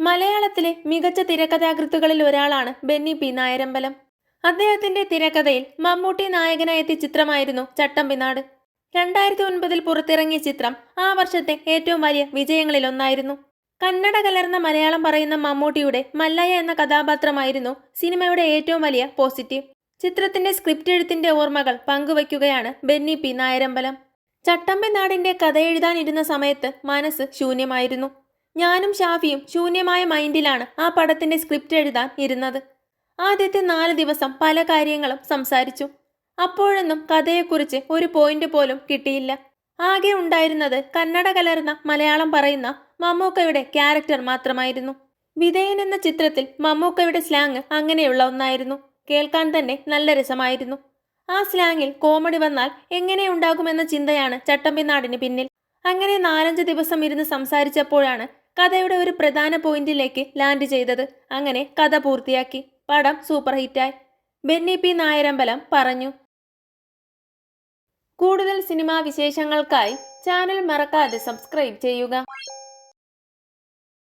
മലയാളത്തിലെ മികച്ച തിരക്കഥാകൃത്തുകളിൽ ഒരാളാണ് ബെന്നി പി. നായരമ്പലം. അദ്ദേഹത്തിന്റെ തിരക്കഥയിൽ മമ്മൂട്ടി നായകനായെത്തിയ ചിത്രമായിരുന്നു ചട്ടമ്പിനാട് രണ്ടായിരത്തി ഒൻപതിൽ പുറത്തിറങ്ങിയ ചിത്രം ആ വർഷത്തെ ഏറ്റവും വലിയ വിജയങ്ങളിൽ ഒന്നായിരുന്നു. കന്നഡ കലർന്ന മലയാളം പറയുന്ന മമ്മൂട്ടിയുടെ മല്ലയ്യ എന്ന കഥാപാത്രമായിരുന്നു സിനിമയുടെ ഏറ്റവും വലിയ പോസിറ്റീവ്. ചിത്രത്തിന്റെ സ്ക്രിപ്റ്റ് എഴുത്തിന്റെ ഓർമ്മകൾ പങ്കുവയ്ക്കുകയാണ് ബെന്നി പി. നായരമ്പലം. ചട്ടമ്പിനാടിന്റെ കഥ എഴുതാനിരുന്ന സമയത്ത് മനസ്സ് ശൂന്യമായിരുന്നു. ഞാനും ഷാഫിയും ശൂന്യമായ മൈൻഡിലാണ് ആ പടത്തിന്റെ സ്ക്രിപ്റ്റ് എഴുതാൻ ഇരുന്നത്. ആദ്യത്തെ നാല് ദിവസം പല കാര്യങ്ങളും സംസാരിച്ചു. അപ്പോഴൊന്നും കഥയെക്കുറിച്ച് ഒരു പോയിന്റ് പോലും കിട്ടിയില്ല. ആകെ ഉണ്ടായിരുന്നത് കന്നഡ കലർന്ന മലയാളം പറയുന്ന മമ്മൂക്കയുടെ ക്യാരക്ടർ മാത്രമായിരുന്നു. വിധേയൻ എന്ന ചിത്രത്തിൽ മമ്മൂക്കയുടെ സ്ലാങ് അങ്ങനെയുള്ള ഒന്നായിരുന്നു. കേൾക്കാൻ തന്നെ നല്ല രസമായിരുന്നു. ആ സ്ലാങ്ങിൽ കോമഡി വന്നാൽ എങ്ങനെയുണ്ടാകുമെന്ന ചിന്തയാണ് ചട്ടമ്പിനാടിന് പിന്നിൽ. അങ്ങനെ നാലഞ്ച് ദിവസം ഇരുന്ന് സംസാരിച്ചപ്പോഴാണ് കഥയുടെ ഒരു പ്രധാന പോയിന്റിലേക്ക് ലാൻഡ് ചെയ്തത്. അങ്ങനെ കഥ പൂർത്തിയാക്കി. പടം സൂപ്പർ ഹിറ്റായി ബെന്നി പി നായരമ്പലം പറഞ്ഞു. കൂടുതൽ സിനിമാ വിശേഷങ്ങൾക്കായി ചാനൽ മറക്കാതെ സബ്സ്ക്രൈബ് ചെയ്യുക.